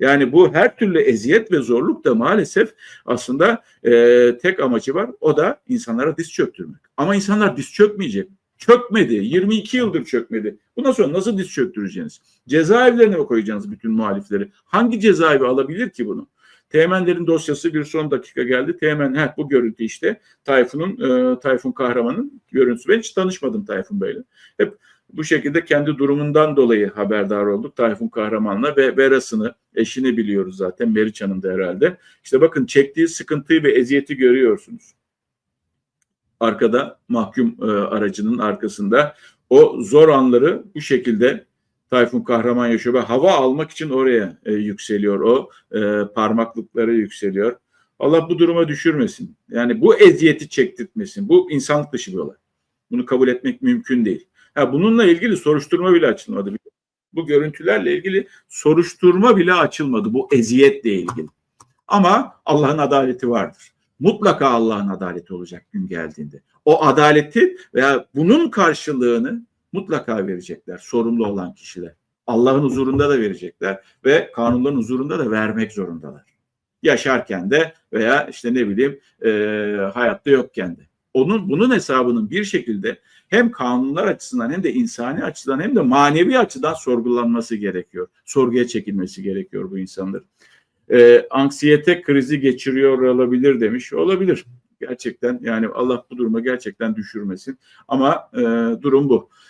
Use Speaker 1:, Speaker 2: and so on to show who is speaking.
Speaker 1: Yani bu her türlü eziyet ve zorluk da maalesef aslında e, tek amacı var. O da insanlara diz çöktürmek. Ama insanlar diz çökmeyecek. Çökmedi. 22 yıldır çökmedi. Bundan sonra nasıl diz çöktüreceksiniz? Cezaevlerine mi koyacaksınız bütün muhalifleri? Hangi cezaevi alabilir ki bunu? Teğmenlerin dosyası bir son dakika geldi. Teğmen heh, bu görüntü işte. Tayfun'un, e, Tayfun Kahraman'ın görüntüsü. Ben hiç tanışmadım Tayfun Bey'le. Hep bu şekilde kendi durumundan dolayı haberdar olduk Tayfun Kahraman'la ve Veras'ını, eşini biliyoruz zaten. Meriç Hanım da herhalde. İşte bakın çektiği sıkıntıyı ve eziyeti görüyorsunuz. Arkada mahkum e, aracının arkasında o zor anları bu şekilde Tayfun Kahraman yaşıyor ve hava almak için oraya e, yükseliyor o e, parmaklıkları yükseliyor. Allah bu duruma düşürmesin. Yani bu eziyeti çektirtmesin. Bu insanlık dışı bir olay. Bunu kabul etmek mümkün değil. Ha, bununla ilgili soruşturma bile açılmadı. Bu görüntülerle ilgili soruşturma bile açılmadı bu eziyetle ilgili. Ama Allah'ın adaleti vardır. Mutlaka Allah'ın adaleti olacak gün geldiğinde. O adaleti veya bunun karşılığını mutlaka verecekler sorumlu olan kişiler. Allah'ın huzurunda da verecekler ve kanunların huzurunda da vermek zorundalar. Yaşarken de veya işte ne bileyim e, hayatta yokken de. Onun bunun hesabının bir şekilde hem kanunlar açısından hem de insani açıdan hem de manevi açıdan sorgulanması gerekiyor. Sorguya çekilmesi gerekiyor bu insanların. E, anksiyete krizi geçiriyor olabilir demiş. Olabilir. Gerçekten yani Allah bu duruma gerçekten düşürmesin. Ama e, durum bu.